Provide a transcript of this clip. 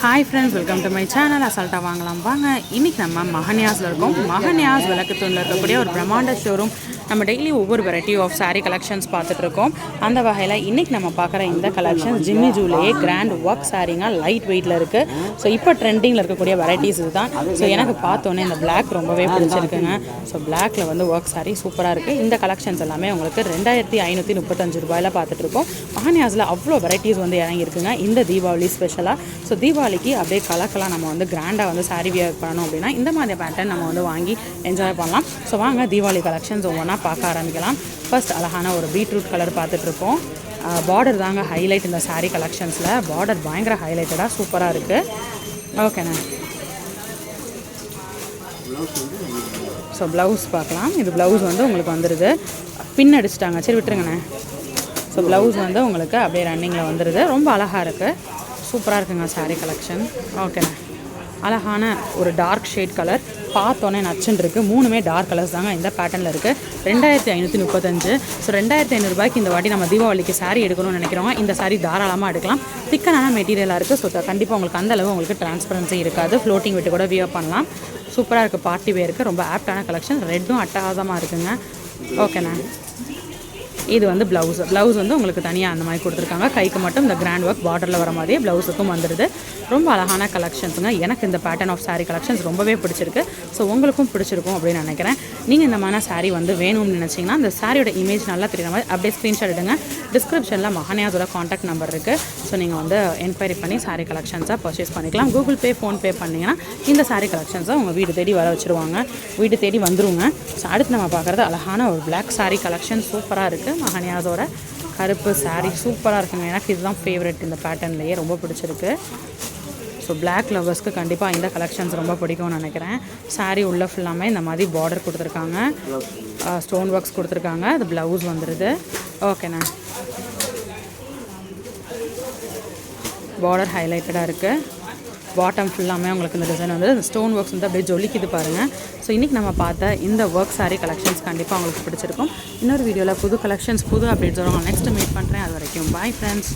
Hi friends welcome to my channel அசால்ட்டாக வாங்கலாம். வாங்க இன்றைக்கி நம்ம மகன்யாஸில் இருக்கோம். மகன்யாஸ் விளக்குத்தூணில் இருக்கக்கூடிய ஒரு பிரம்மாண்ட ஷோரூம் நம்ம டெய்லி ஒவ்வொரு வெரைட்டி ஆஃப் சாரீ கலெக்ஷன்ஸ் பார்த்துட்ருக்கோம் அந்த வகையில் இன்றைக்கி நம்ம பார்க்குற இந்த கலெக்ஷன் ஜிம்மி ஜூலேயே கிராண்ட் ஒர்க் சாரீங்க லைட் வெயிட்டில் இருக்குது ஸோ இப்போ ட்ரெண்டிங்கில் இருக்கக்கூடிய வெரைட்டிஸ் இதுதான். ஸோ எனக்கு பார்த்தோன்னே இந்த பிளாக் ரொம்பவே பிடிச்சிருக்குங்க. ஸோ பிளாக்ல வந்து ஒர்க் சாரீ சூப்பராக இருக்குது இந்த கலெக்ஷன்ஸ் எல்லாமே உங்களுக்கு ரெண்டாயிரத்தி ஐநூற்றி முப்பத்தஞ்சு ரூபாயில் பார்த்துட்ருக்கோம் மகன்யாஸில் அவ்வளோ வெரைட்டிஸ் வந்து இறங்கியிருக்குங்க. இந்த தீபாவளி ஸ்பெஷலாக ஸோ தீபாவளி தீபாவளிக்கு அப்படியே கலக்கெல்லாம் நம்ம வந்து கிராண்டாக வந்து saree வியர் பண்ணணும் அப்படின்னா இந்த மாதிரி பேட்டர்ன் நம்ம வந்து வாங்கி என்ஜாய் பண்ணலாம். ஸோ வாங்க தீபாவளி கலெக்ஷன்ஸ் ஒவ்வொன்றா பார்க்க ஆரம்பிக்கலாம். ஃபர்ஸ்ட் அழகான ஒரு பீட்ரூட் கலர் பார்த்துட்ருக்கோம் பார்டர் தாங்க ஹைலைட் இந்த saree கலெக்ஷன்ஸில் பார்டர் பயங்கர ஹைலைட்டடாக சூப்பராக இருக்குது ஓகேண்ணே ஸோ ப்ளவுஸ் பார்க்கலாம். இது ப்ளவுஸ் வந்து உங்களுக்கு வந்துடுது பின் அடிச்சிட்டாங்க. சரி விட்டுருங்கண்ணே ஸோ ப்ளவுஸ் வந்து உங்களுக்கு அப்படியே ரன்னிங்கில் வந்துடுது ரொம்ப அழகாக இருக்குது சூப்பராக இருக்குங்க சாரீ கலெக்ஷன் ஓகேண்ணே அழகான ஒரு டார்க் ஷேட் கலர் பார்த்தோன்னே நச்சுன்னு இருக்குது மூணுமே டார்க் கலர்ஸ் தாங்க. இந்த பேட்டர்னில் இருக்குது ரெண்டாயிரத்தி ஐநூற்றி முப்பத்தஞ்சு. ஸோ ரெண்டாயிரத்தி ஐநூறுரூபாய்க்கு இந்த வாட்டி நம்ம தீபாவளிக்கு சாரீ எடுக்கணும்னு நினைக்கிறோம். இந்த சாரீ தாராளமாக எடுக்கலாம். திக்கனான மெட்டீரியலாக இருக்குது ஸோ கண்டிப்பாக உங்களுக்கு அந்த அளவு உங்களுக்கு டிரான்ஸ்பரன்சி இருக்காது. ஃப்ளோட்டிங் விட்டு கூட வியர் பண்ணலாம். சூப்பராக இருக்குது பார்ட்டி வேருக்கு ரொம்ப ஆப்டான கலெக்ஷன் ரெட்டும் அட்டகாசமாக இருக்குங்க. ஓகேண்ணா இது வந்து ப்ளவுஸ் ப்ளவுஸ் வந்து உங்களுக்கு தனியாக அந்த மாதிரி கொடுத்துருக்காங்க. கைக்கு மட்டும் இந்த கிராண்ட் ஒர்க் பார்டரில் வர மாதிரியே ப்ளவுஸுக்கும் வந்துடுது ரொம்ப அழகான கலெக்ஷன்ஸுங்க எனக்கு இந்த பேட்டர்ன் ஆஃப் சாரீ கலெக்ஷன்ஸ் ரொம்பவே பிடிச்சிருக்கு. ஸோ உங்களுக்கும் பிடிச்சிருக்கும் அப்படின்னு நினைக்கிறேன். நீங்கள் இந்த மாதிரி சாரீ வந்து வேணும்னு நினச்சிங்கன்னா அந்த சாரியோட இமேஜ் நல்லா தெரியுற மாதிரி அப்படியே ஸ்க்ரீன்ஷாட் எடுங்க. டிஸ்கிரிப்ஷனில் மகனியாஸோட காண்டாக்ட் நம்பர் இருக்குது ஸோ நீங்கள் வந்து என்கொயரி பண்ணி சாரீ கலெக்ஷன்ஸாக பர்ச்சேஸ் பண்ணிக்கலாம். கூகுள் பே ஃபோன்பே பண்ணிங்கன்னா இந்த சாரீ கலெக்ஷன்ஸை உங்கள் வீடு தேடி வர வச்சுருவாங்க. வீடு தேடி வந்துருங்க. ஸோ அடுத்து நம்ம பார்க்குறது அழகான ஒரு பிளாக் சாரீ கலெக்ஷன் சூப்பராக இருக்குது மகனியாஸோட கருப்பு saree. சூப்பராக இருக்குங்க. எனக்கு இதுதான் ஃபேவரட் இந்த பேட்டர்ன்லேயே ரொம்ப பிடிச்சிருக்கு. ஸோ பிளாக் லவர்ஸ்க்கு கண்டிப்பாக இந்த கலெக்ஷன்ஸ் ரொம்ப பிடிக்கும்னு நினைக்கிறேன். Saree உள்ள ஃபுல்லாமே இந்த மாதிரி பார்டர் கொடுத்துருக்காங்க. ஸ்டோன் ஒர்க்ஸ் கொடுத்துருக்காங்க. அது ப்ளவுஸ் வந்துடுது ஓகேண்ணா பார்டர் ஹைலைட்டடாக இருக்குது பாட்டம் ஃபுல்லாமே உங்களுக்கு இந்த டிசைன் வந்து ஸ்டோன் ஒர்க்ஸ் வந்து அப்படியே ஜொலிக்குது பாருங்கள் ஸோ இன்றைக்கி நம்ம பார்த்த இந்த ஒர்க் சாரி கலெக்ஷன்ஸ் கண்டிப்பாக உங்களுக்கு பிடிச்சிருக்கும். இன்னொரு வீடியோவில் புது கலெக்ஷன்ஸ் புது அப்டேட்ஸ் வரும். நெக்ஸ்ட் மீட் பண்ணுறேன் அது வரைக்கும் பாய் ஃப்ரெண்ட்ஸ்